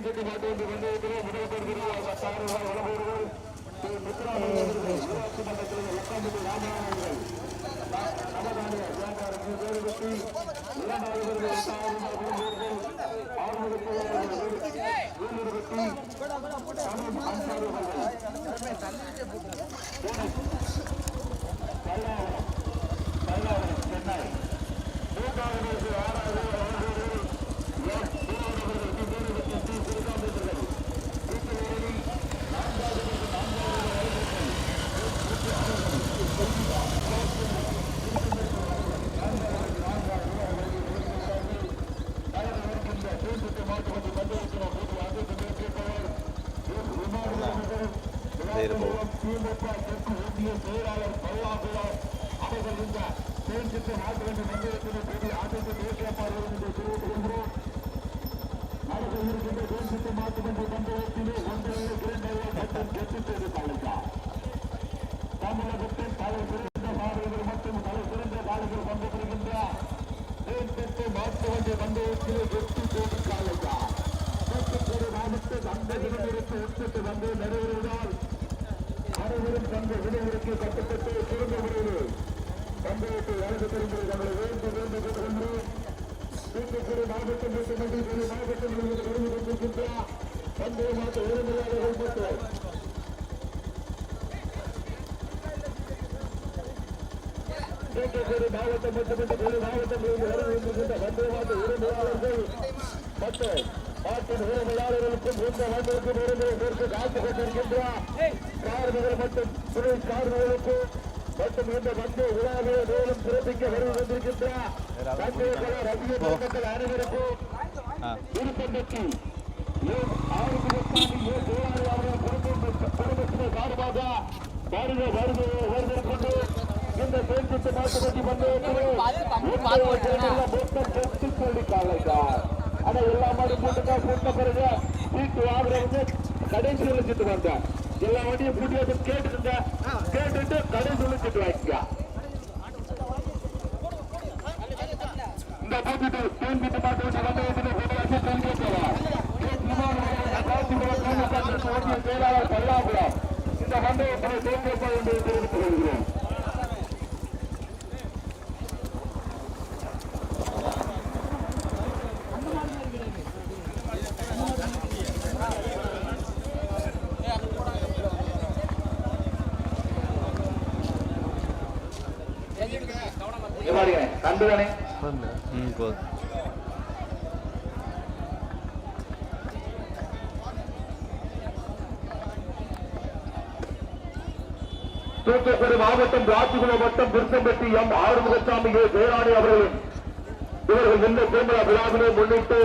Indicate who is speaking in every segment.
Speaker 1: தேன்சிட்டு மாட்டு வந்து கொண்டிருக்கிறோம் முதல் பெறுகிறோம் பத்தாயிரம் ரூபாய் வழங்குகிறோம் ஸ்ரீ முத்துராமலிங்க ஊராட்சி மன்றத்தில் உட்கார்ந்து ராமநாதன் நவதானிய வியாபாரத்தில் வேறு வெட்டி இரண்டாவது பெறுகிற எட்டாயிரம் ரூபாய் வழங்குகிறோம் ஆறுமுகத்து வேலூர் வெட்டி தமிழ் அன்சாரி அவர்கள் பல்லாவரம் பல்லாவரம் சென்னை மூன்றாவது ஆறாவது வழங்குகிறோம் தமிழகத்தின் தலை சிறந்த மாணவர்கள் மற்றும் தலை சிறந்த மாணவர்கள் பங்கு பெறுகின்ற தேர்ந்தெடுத்து மாட்டு வண்டி பந்தயத்திலே எட்டு கோடி காலையா தூத்துக்குடி மாவட்ட அந்த விடுமுறைக்கு உட்பட்டு வந்து நிறைவேறுவதால் அனைவரும் தங்கள் விடுமுறைக்கு கட்டுப்பட்டு திரும்ப முறையில் பந்தயத்தை வழங்க தெரிந்து தங்களை வேண்டு வேண்டு கொண்டு தூத்துக்குடி மாவட்டம் மட்டுமன்றி பல மாவட்டங்களில் வருவது கொண்டிருக்கின்ற பந்தய மாட்ட உரிமையாளர்கள் மற்றும் தூத்துக்குடி மாவட்டம் மட்டுமின்றி பல மாவட்டங்களில் வருகின்ற மாற்ற உரிமையாளர்கள் மற்றும் நாட்டின் உரிமையாளர்களுக்கும் இந்த வண்டிக்கும் உரிமையை பெற்று காத்துக் கொண்டிருக்கின்ற? கார்மிகர் மற்றும் துணை கார்மிகளுக்கும் மற்றும் இந்த வண்டி விழாவை மேலும் சிறப்பிக்க வருகை வந்திருக்கின்ற வண்டிய கல ரசிக பெருமக்கள் அனைவருக்கும் குடும்ப குடும்பத்தினர் சார்பாக வருக வருக வருகை கொண்டு இந்த தேர்தல் மாட்டுப்பட்டி பந்தயத்தில் மொத்தம் பத்து கோடி காலைக்கார் ஆனா எல்லா மாதிரி போட்டுக்கா போட்ட பிறகு சீட்டு வாங்குறவங்க கடைசியில் சீட்டு வாங்க. எல்லா வண்டியும் பூட்டி வந்து கேட்டுருங்க கேட்டுட்டு கடைசியில் சீட்டு வாங்கிக்க இந்த பூட்டிட்டு தேன் வீட்டு மாட்டு வண்டி பந்தயத்தில் போட்டு தேன் கேட்கலாம் செயலாளர் பல்லாபுரம் இந்த மண்டபத்தில் தேன் கேட்பா என்று தெரிவித்துக் கொள்கிறோம்
Speaker 2: ம் போதும்
Speaker 1: தூத்துக்குடி மாவட்டம் ராஜகுலம் வட்டம் திருச்சம்பட்டி எம் ஆறுமுகசாமி ஏ ஜெயராணி அவர்களும் இவர்கள் இந்த திருமண விழாவினை முன்னிட்டு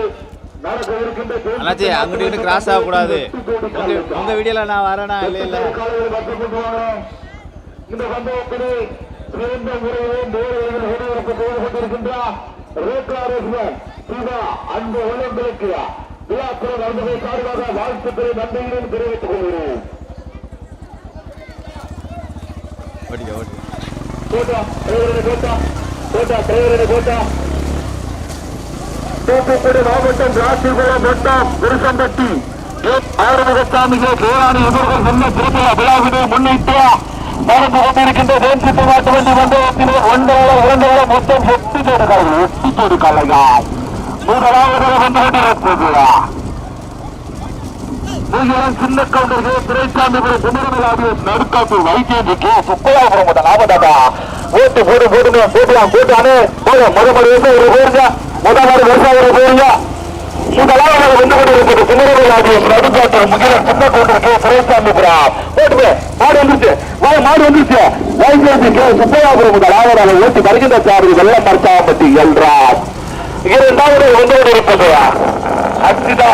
Speaker 2: அண்ணாச்சி அங்கிட்டு கிராஸ் ஆகக்கூடாது உங்க உங்க வீடியோல நான் வரேனா இல்லை இல்லை
Speaker 1: காலையில் வந்து கொண்டுவாங்க இந்த சம்பவத்திலே சிறந்த முறையிலே நேரில் ஒருவருக்கு போய் கொண்டிருக்கின்றார் ரேக்லாரேஸ்வர் சிவா அன்பு உள்ளங்களுக்கு விழாக்குழு நண்பர்கள் சார்பாக வாழ்த்துக்களை நன்றியிலும் தெரிவித்துக் கொள்கிறேன். கோட்டா கோட்டா கோட்டா கோட்டா தூத்துக்குடி மாவட்டம் ராசிபுரம் வட்டம் குருசம்பட்டி ஆறுமுகசாமிக்கு பேராணி இவர்கள் முன்ன திருமண விழாவினை முன்னிட்டு நடந்து கொண்டிருக்கின்ற தேன்சிட்டு மாட்டு வண்டி மண்டபத்திலே ஒன்றால இரண்டால மொத்தம் எட்டு ஜோடு காலைகள் எட்டு ஜோடு காலைகள் முதலாவது வந்து கொண்டிருப்பது சின்ன கவுண்டர்கள் துரைசாமிபுரம் குமரமலாவிய நடுக்காத்தூர் வைத்தியஜி சுப்பையாபுரம் முதல் லாபதாதா ஓட்டு போடு போடுங்க போட்டுலாம் போட்டானே போட மறுபடியும் ஒரு போடுங்க. வருஷம் ஒரு போடுங்க. முதலாவது வந்து கொண்டிருப்பது குமரமலாவிய நடுக்காத்தூர் முகில சின்ன கவுண்டர் ஓட்டுமே மாடு வந்துருச்சு வாய் மாடு வந்துருச்சு வைத்தியஜி சுப்பையாபுரம் முதல் லாபதாதா ஓட்டு வருகின்ற சாரதி வெள்ளம் மரத்தாம்பட்டி எல்ராம் இரண்டாவது வந்து கொண்டிருப்பது அச்சிதா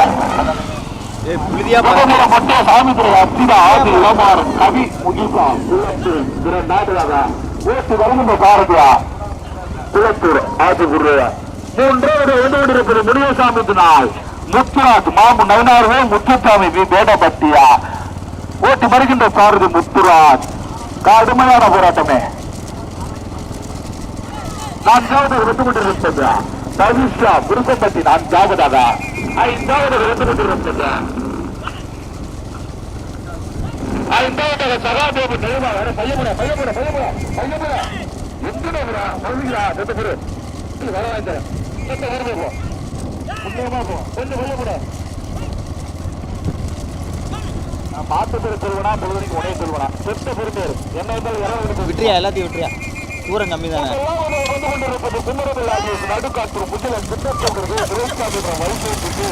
Speaker 1: மட்டும் சாமித்துறை அத்திர ஆதி கவி முகிசா குளத்தூர் இரண்டாவதாக ஓட்டு வருகின்ற குளத்தூர் குருவா மூன்றாவது வந்து கொண்டிருப்பது முனியசாமி நாள் முத்துராஜ் மாமு நயனார்கள் முத்துசாமி வி. வேடபட்டியா ஓட்டி வருகின்ற சாரதி முத்துராஜ். கடுமையான போராட்டமே. நான்காவது வந்து கொண்டிருப்பது தவிஷா குருசம்பட்டி நான்காவதாக. ஐந்தாவது வந்து கொண்டிருப்பது ஐந்தாவது சகாதேவி தெளிவா வேற பையமுட பையமுட பையமுட பையமுட எத்தனை வாய்த்தேன் வருது போ முக்கியமா போ கொஞ்சம் கூட நான் பார்த்து பேர் சொல்லுவனா பொழுதுக்கு உடைய சொல்லுவனா செத்த பொறுப்பேரு என்ன இருந்தாலும் இறங்க
Speaker 2: விட்டுறியா எல்லாத்தையும் விட்டுறியா? தூரம் கம்மி தானே.
Speaker 1: வந்து கொண்டிருப்பது குமரபில்லாஜி நடுக்காற்று முஜில சின்னத்தொடர்பு சுற்றி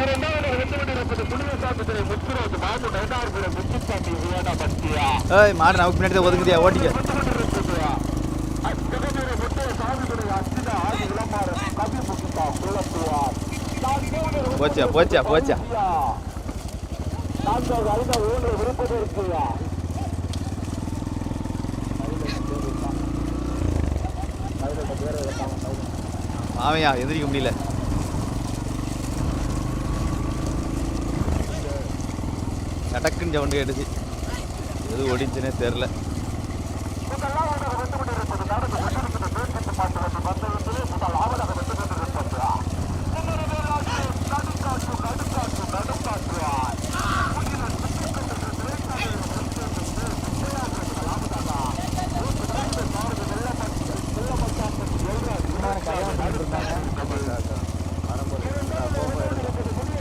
Speaker 1: இரண்டாவது
Speaker 2: ஏய் மாடு நமக்கு பின்னாடி தான் ஓட்டிக்க. போச்சா போச்சா போச்சா மாமையா எதிரிக்க முடியல. சடக்குன்னு சவுண்டு கேட்டுச்சு எது ஒடிச்சுன்னே தெரில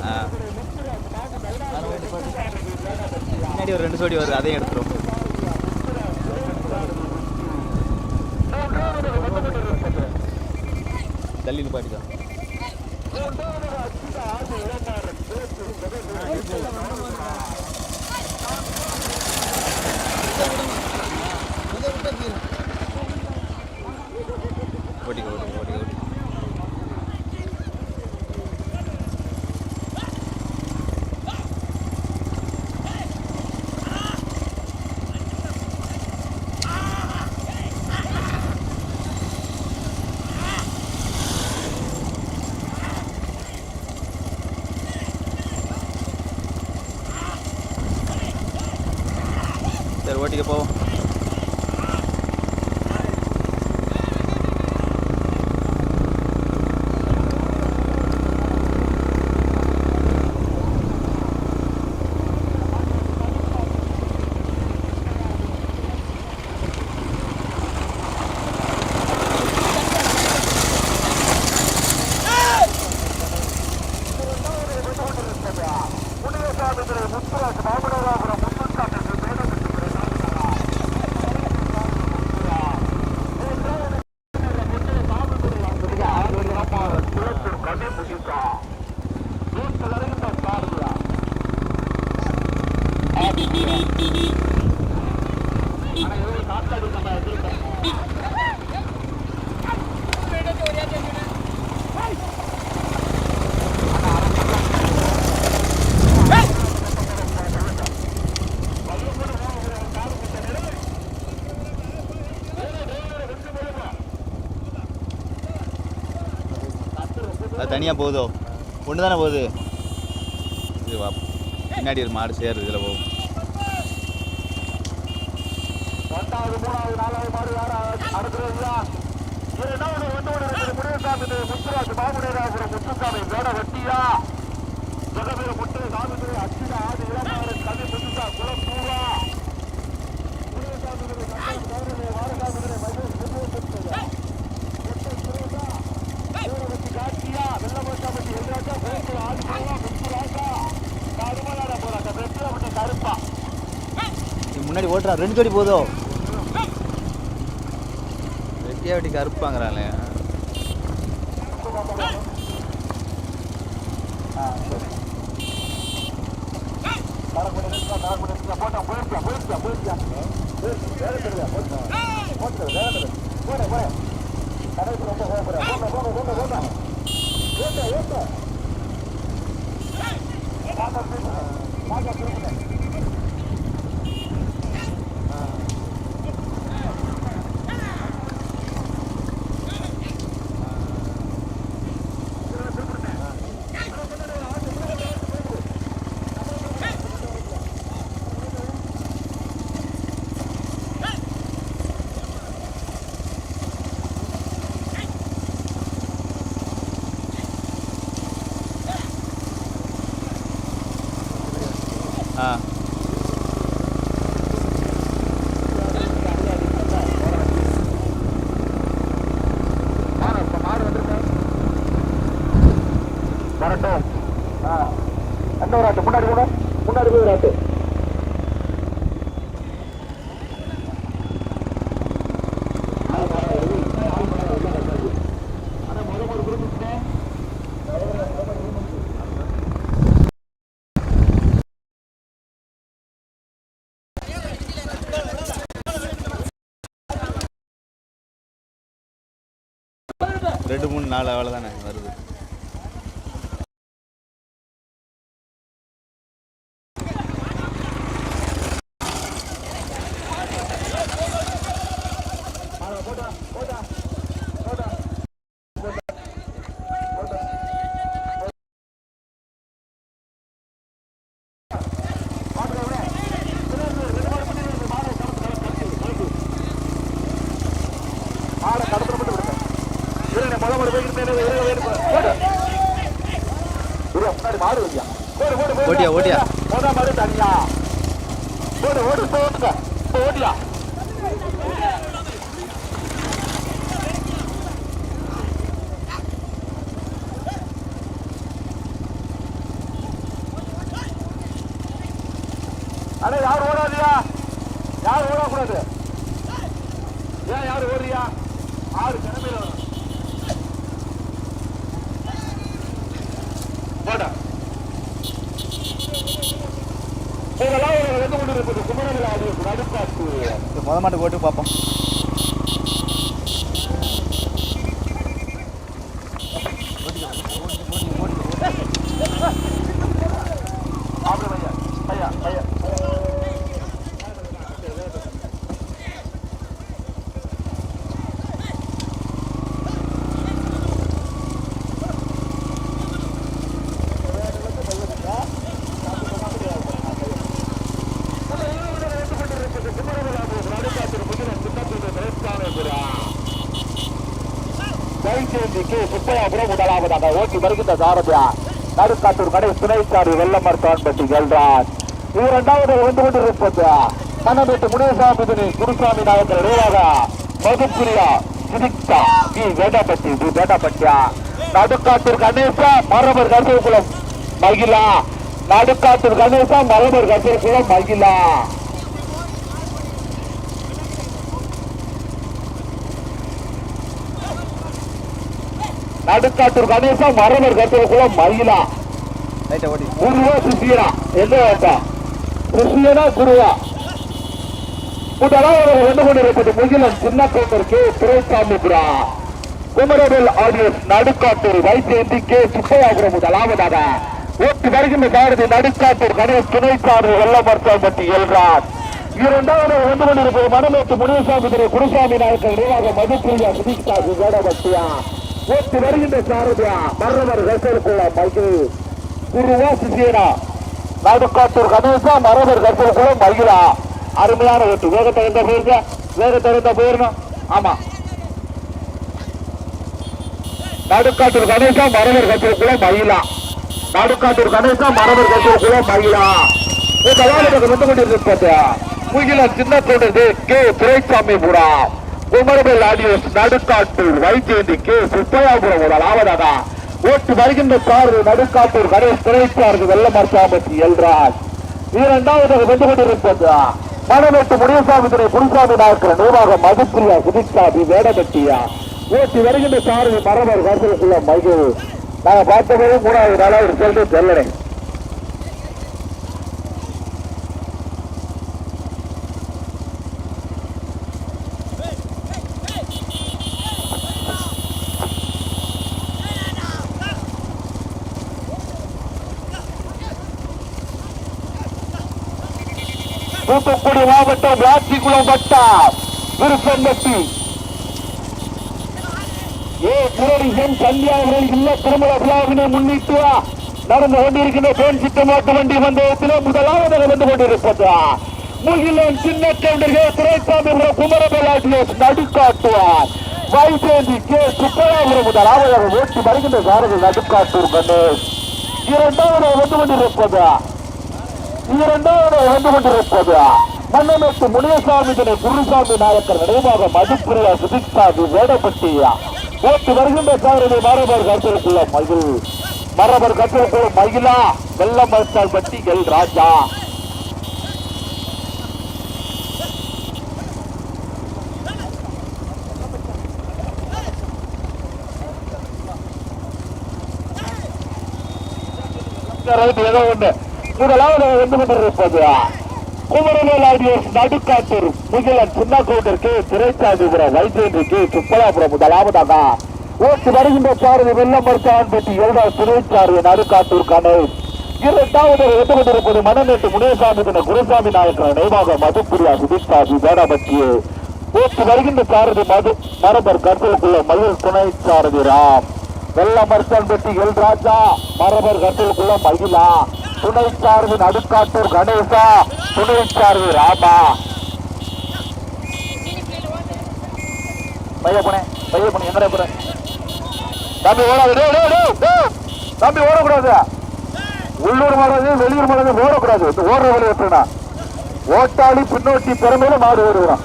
Speaker 2: ஆ பின்னாடி வருது அதையும் எடுத்துரும். தள்ளி நிப்பாட்டிதான் ஓட்டிக்கோ ஓட்டிக்க ஓட்டிக்க சரி ஓட்டிக்க போவோம் அது தனியாக போகுதோ? ஒன்று தானே போகுது? இது வா பின்னாடி ஒரு மாடு சேருது இதில் போகும்
Speaker 1: முத்துசாமி வேட நாலாவது மாடு சாமி அடுக்கிறதா இரண்டாவது வந்து கொண்டிருக்கிறது முனியசாமி திரு முத்துராஜ் மாமுனியராபுரம் முத்துசாமி வேட வட்டியா ஜெகவீர முட்டு சாமி திரு அச்சிதா ஆதி இளமாறன் கவி முத்துசா குலப்பூரா முனியசாமி திரு சந்தோஷ் கௌரவ வாரசாமி திரு மகேஷ் முத்துவா முத்து சுரேஷா வேடவட்டி காட்சியா வெள்ளமோட்டாப்பட்டி எதிராஜா கோகுல ஆதிபுரா முத்துராஜா கருமலாட போறாங்க வெற்றியப்பட்டி கருப்பா
Speaker 2: இது முன்னாடி ஓட்டுறா. ரெண்டு ஜோடி போதோ? வெட்டியா வெட்டி கருப்பாங்கிறாங்களே
Speaker 1: போட்டா போயிருக்கா போயிருக்கா போயிருக்கா வேலை தெரியல போட்டு. வேலை தெரியல போட போட கடைக்கு ரொம்ப போக போட போட போட போட போட ஓட்ட ஓட்ட பாக்க பாக்க Ah.
Speaker 2: ரெண்டு மூணு நாலு அவ்வளோ தானே வருது
Speaker 1: ஆளை கடத்தல மட்டும் விடுங்க இருங்க முத முறை போய்கிட்டு இருங்க, இருங்க, இருங்க, போடு. இருங்க, முன்னாடி மாடு வைங்க. போடு, போடு, போடு.
Speaker 2: ஓட்டியா, ஓட்டியா.
Speaker 1: முத மாடு தனியா. போடு, ஓடு, போங்க ஓடியா. அண்ணா யார் ஓடாதியா யார் ஓடக்கூடாது? ஏன் யார் ஓடுறியா ஆறு கிளம்பில போட இதெல்லாம் ஒரு ரெண்டு கொண்டு இருக்குது குமரவில் ஆடியோ நடுக்காட்டு
Speaker 2: இப்போ முத மாட்டு போட்டு பார்ப்போம்.
Speaker 1: முதலாவதாக ஓட்டி வருகின்ற சாரதியா நடுக்காட்டூர் கடை துணைச்சாரி வெள்ளமர்த்தான்பட்டி வெல்றான் இரண்டாவது வந்து கொண்டிருப்பது கண்ணமேட்டு முனியசாமி துணி குருசாமி நாயக்கர் நினைவாக மதுப்பிரியா சுதிக்தா. வி. வேண்டாப்பட்டி வி. வேண்டாப்பட்டியா நடுக்காட்டூர் கணேசா மரபர் கருத்துக்குளம் மகிழா. நடுக்காட்டூர் கணேசா மரபர் கருத்துக்குளம் மகிழா. நடுக்காட்டூர் கணேசா மகிழா
Speaker 2: லைட்டை ஓட்டி
Speaker 1: குருவா சிஷியனா எந்த வேட்டா? சிஷியனா குருவா? முதலாவது வந்து கொண்டிருப்பது முகிலன் சின்ன கோட்டருக்கு துரைசாமிபுரா குமரவேல் ஆடியன்ஸ் நடுக்காட்டூர் வைத்தியந்தி கே. சுப்பையாபுரம் முதலாவதாக. ஓட்டு வருகின்ற சாரதி நடுக்காட்டூர் கணேஷ் துணை சாரதி வெள்ளமர்த்தாம்பட்டி எல்ராஜ் இரண்டாவது வந்து கொண்டிருப்பது மணமேட்டு முனியசாமி திரு குருசாமி நாயக்கர் நிர்வாக மதுப்பிரியா சுதீக்தா சுகடபட்டியா போட்டு வருகின்ற சாரதியா மரணவர் ரசருக்குள்ள மகிழ் குருவா சிசியனா நடுக்காத்தூர் கணேசா மரபர் கற்பூரம் மகிழா அருமையான ஓட்டு வேகத்தை இருந்தா போயிருக்க வேகத்தை இருந்தா போயிடணும் ஆமா. நடுக்காட்டூர் கணேசா மரபர் கற்பூரம் மகிழா நடுக்காட்டூர் கணேசா மரபர் கற்பூரம் மகிழா இந்த வேலைக்கு வந்து கொண்டிருப்பது முகில சின்ன தொண்டது கே. துரைசாமி புரா. குமரபெல் ஆடியோஸ் நடுக்காட்டூர் வைத்தியந்தி சுப்பையாபுரம் சுப்பையாபுரம் முதலாவதாக ஓட்டு வருகின்ற சார் நடுக்காட்டூர் கணேஷ் துணைச்சார்கு வெள்ள மருசாமத்தி எல்ராஜ் இரண்டாவது வென்று கொண்டிருப்பது மணமேட்டு முனியசாமி துறை குருசாமி நாயக்கர் நிர்வாக மதுப்பிரியா சுதிக்ஷாபி வேடகட்டியா ஓட்டி வருகின்ற சாரதி மரபர் கருத்துக்குள்ள மகிழ். நாங்கள் பார்த்தபோது மூணாவது நாளாவது ரிசல்ட் தெரியலை தூத்துக்குடி மாவட்டம் விளாச்சிக்குளம் வட்டம் விருப்பம்பட்டி. ஏ முரளிசன் கல்யாணர்கள் இல்ல திருமண விழாவினை முன்னிட்டு நடந்து கொண்டிருக்கின்ற தேன் சித்தமாட்டு வண்டி பந்தயத்திலே முதலாவதாக வந்து கொண்டிருப்பது முகிலன் சின்ன கவுண்டர்கள் துறைசாமி குமரபலாட்டியோஸ் நடுக்காட்டுவார். வைசேந்தி கே. சுப்பராபுரம் முதலாவதாக ஓட்டி வருகின்ற சாரதி நடுக்காட்டூர் கணேஷ். இரண்டாவதாக வந்து கொண்டிருப்பதா இரண்டாவது வந்து கொண்டிருப்பது மன்னமேட்டு முனியசாமி தினை குருசாமி நாயக்கர் நினைவாக மதுப்பிரியா சுதிக்சாமி வேடப்பட்டியா ஓட்டு வருகின்ற சாரதி மரபர் கருத்திற்குள்ள மகிழ் மரபர் கருத்திற்குள்ள மயிலா வெள்ள மறுத்தால் பட்டி எல் ராஜா. ஏதோ ஒன்று முதலாவது வந்து கொண்டிருப்பது குமரவேல் ஆடியோஸ் நடுக்காட்டூர் முகிலன் சின்ன கவுண்டருக்கு திரைச்சாதிபுரம் வைத்தியன்றிக்கு சுப்பலாபுரம் முதலாவதாக ஓட்டு வருகின்ற சாரதி வெள்ளம் மருத்துவன் பெட்டி இரண்டாவது துணை சாரதி நடுக்காட்டூர் கணேஷ். இரண்டாவது எட்டு கொண்டிருப்பது மணநேட்டு முனேசாமி தின குருசாமி நாயக்கர் நினைவாக மதுப்பிரியா சுதிஷ்டாபி வேடாபட்டியே ஓட்டு வருகின்ற சாரதி மது மரபர் கருத்துக்குள்ள மயில் துணை சாரதி ராம். வெள்ள மருத்துவன் பெட்டி எல் ராஜா மரபர் கருத்துக்குள்ள மகிழா துணை சார்பு நடுக்காட்டூர் கணேசா துணை சார்பு ராமா பைய போனேன் பைய போனேன் எங்கடா போற? தம்பி ஓடாது தம்பி ஓடக்கூடாது. உள்ளூர் மாடாது வெளியூர் மாடாது ஓடக்கூடாது. ஓடுற வழி வெட்டுனா ஓட்டாளி பின்னோட்டி பெருமையில மாடு ஓடுகிறான்.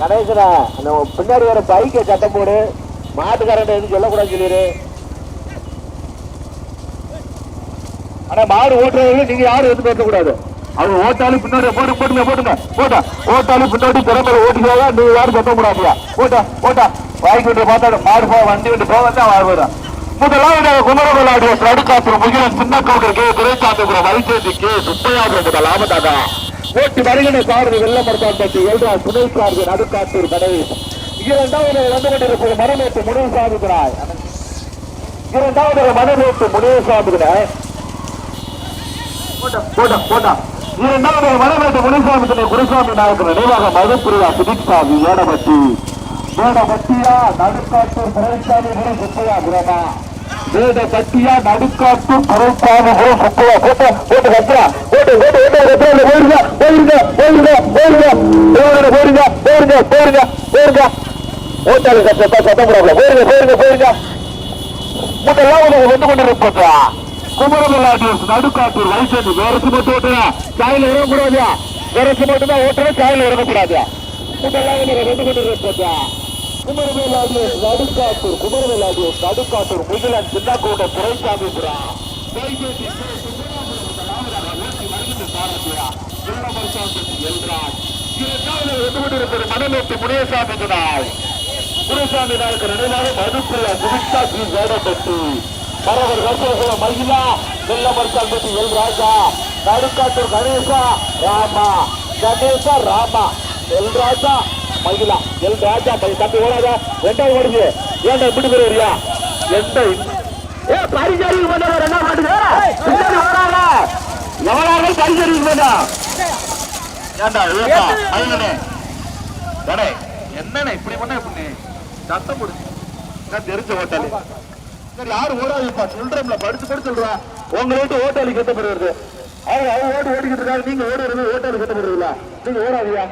Speaker 3: கணேசனா அந்த பின்னாடி வர பைக்கை சட்டம் போடு. மாட்டுக்காரன் எதுவும் சொல்லக்கூடாது சொல்லிடு.
Speaker 1: ஆனா மாடு ஓட்டுறவங்க நீங்க யாரும் எதுவும் பேசக்கூடாது. அவங்க ஓட்டாளி பின்னாடி போட்டு போட்டுங்க போட்டுங்க. போட்டா ஓட்டாளி பின்னாடி திறமையில ஓட்டிக்காக நீங்க யாரும் சத்தம் கூடாதியா ஓட்டா போட்டா. வாய்க்கு விட்டு பார்த்தா மாடு போ வண்டி விட்டு போக தான் வாழ்வதான் முதலாவதாக குமரகோலாடிய நடுக்காத்திர முகிலன் சின்ன கவுண்டர் கே துரைசாமிபுரம் வைசேதி கே சுப்பையாபுரம் முதல் லாபத்தாக ஓட்டி வருகின்ற சாரதி வெள்ளமர்த்தாம்பட்டி எல்ரா துணை சாரதி நடுக்காத்தூர் கடை இரண்டாவது வந்து கொண்டிருப்பது மனமேட்டு முனிசாமி துராய் இரண்டாவது மனமேட்டு முனிசாமி துராய் போட்டா போட்டா போட்டா இரண்டாவது மனமேட்டு முனிசாமி துணை குருசாமி நாயக்கர் நினைவாக மதுப்பிரியா சுதிக்சாமி வேடபட்டி வேடபட்டியா நடுக்காத்தூர் துரைசாமிபுரம் சுப்பையாபுரமா வேடபட்டியா நடுக்காத்தூர் துரைசாமிபுரம் சுப்பையா போட்டு போட்டு கத்துறா போட்டு போட்டு போட்டு போட்டு போயிருங்க போயிருங்க போயிருங்க போயிருங்க போயிருங்க போயிருங்க போயிருங்க போயிருங்க போயிருங்க ஓட்டாளி சத்தம் சத்தம் போடாப்ல போயிருங்க போயிருங்க போயிருங்க முதல்லாம் உனக்கு வந்து ಕುಮರಬಲ್ಲಾಟರ್ಸ್ ನಡುಕಾಟೂರು ವೈಶನ್ ವೆರಸು ಮತ್ತು ಓಟನ ಕಾಯಿಲೆ ಇರಕೂಡದ ವೆರಸು ಮಟ್ಟದ ಓಟನ ಕಾಯಿಲೆ ಇರಕೂಡದ குமரவேலாடியர் நடுக்காட்டூர் குமரவேலாடியர் நடுக்காட்டூர் முகிலன் சின்னக்கோட்டை துரைசாமிபுரா கைகேசி வருகின்ற சாரதியா திருநபர்சாமி என்றார் இரு காலையில் இருந்து கொண்டிருப்பது மணலோட்டு முனியசாமி நாள் முனியசாமி நாளுக்கு மரவர் கர்ப்பகுல மகிழா வெள்ளமர்கால் பற்றி எல் ராஜா. நடுக்காட்டூர் கணேசா ராமா. கணேசா ராமா. எல் ராஜா மகிழா. எல் ராஜா தம்பி ஓடாத. ரெண்டாவது ஓடுது. ஏன்டா இப்படி வரியா எந்த ஏ பரிசறிவு பண்ணவர் என்ன மாட்டுது வராங்க. எவனாக பரிசறிவு பண்ணா? ஏப்பா ஐயனே கடை என்னண்ணே இப்படி பண்ண இப்படி? சத்தம் போடுச்சு நான் தெரிஞ்ச ஓட்டாளி சரி யாரு ஓடாதீப்பா சொல்றேன்ல படிச்சு படிச்சு சொல்றேன் உங்களை விட்டு ஓட்டாளி கெட்ட வருது அவங்க அவங்க ஓட்டு ஓடிக்கிட்டு இருக்காங்க நீங்க ஓடுறது ஓட்டாளி கெட்ட வருதுல நீங்க ஓடாதியா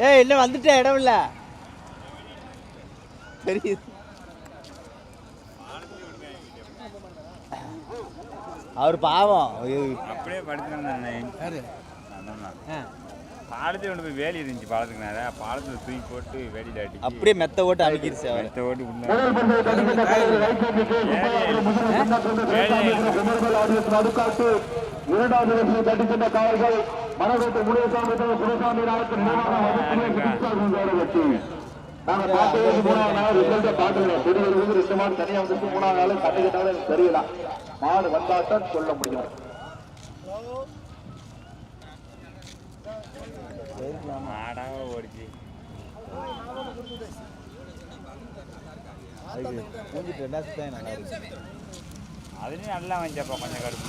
Speaker 2: ஏய் இன்னும் வந்துட்டேன் இடம் இல்ல. தெரியுது. அவர் பாவம்.
Speaker 4: அப்படியே படுத்துனாரு பாலத்தில் கொண்டு போய் வேலி இருந்துச்சு பாலத்துக்கு நேரம் பாலத்தில் தூக்கி போட்டு வேலி தாட்டி.
Speaker 2: அப்படியே மெத்த ஓட்டு அழுக்கிருச்சு அவர்.
Speaker 4: மெத்த ஓட்டு
Speaker 1: இரண்டாவது வருஷம் தட்டி சென்ற காவல்கள் மனோகத்தை முனியசாமி குருசாமி நாயக்கர் மூணாவது நாங்க பார்த்து வச்சு மூணாவது நாள் ரிசல்ட்டை பார்க்கல. பெரியவர் தனியாக வந்துட்டு மூணாவது நாள் கண்டுக்கிட்டாலும் எனக்கு தெரியலாம் மாடு சொல்ல முடியும்.
Speaker 4: அதுலயும் நல்லா வந்துச்சப்பா கொஞ்சம் கடுப்பு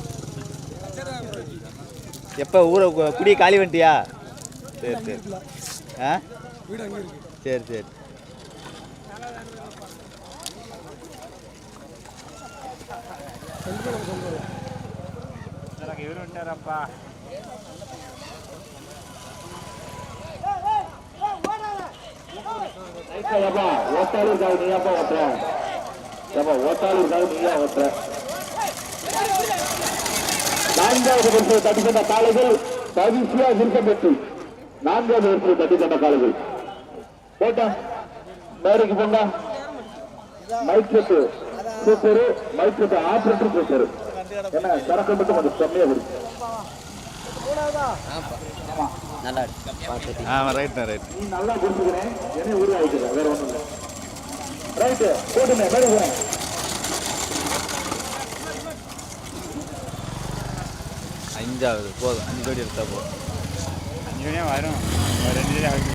Speaker 2: எப்போ ஊரை குடிய காலி வந்துட்டியா சரி சரி. ஆ? சரி சரி.
Speaker 4: இவரு விட்டாரப்பா
Speaker 1: ஏப்பா ஓட்டாளூருக்காக நீ ஏப்பா ஓட்டுற ஓட்டாளூருக்காக நீயா ஓட்டுற? நான்காவது வரிசை தட்டி சென்ற காலைகள் தவிசியா விருப்பப்பட்டு நான்காவது வரிசை தட்டி சென்ற காலைகள் போட்டா மேடைக்கு போங்க mike set super mike set operator super என்ன சரக்கு மட்டும் கொஞ்சம் கம்மியா கொடுக்கும்
Speaker 2: ஆமாம் ரைட்ண்ணா ரைட்
Speaker 1: நீ நல்லா குடிச்சுக்கிறேன் என்ன உருவாக்கிக்கிறேன் வேற ஒண்ணும் இல்லை. ரைட்டு போட்டுமே மேலே
Speaker 2: அஞ்சாவது போதும். அஞ்சு கோடி எடுத்தா போதும்.
Speaker 4: அஞ்சு மணியாக வரும். ரெண்டு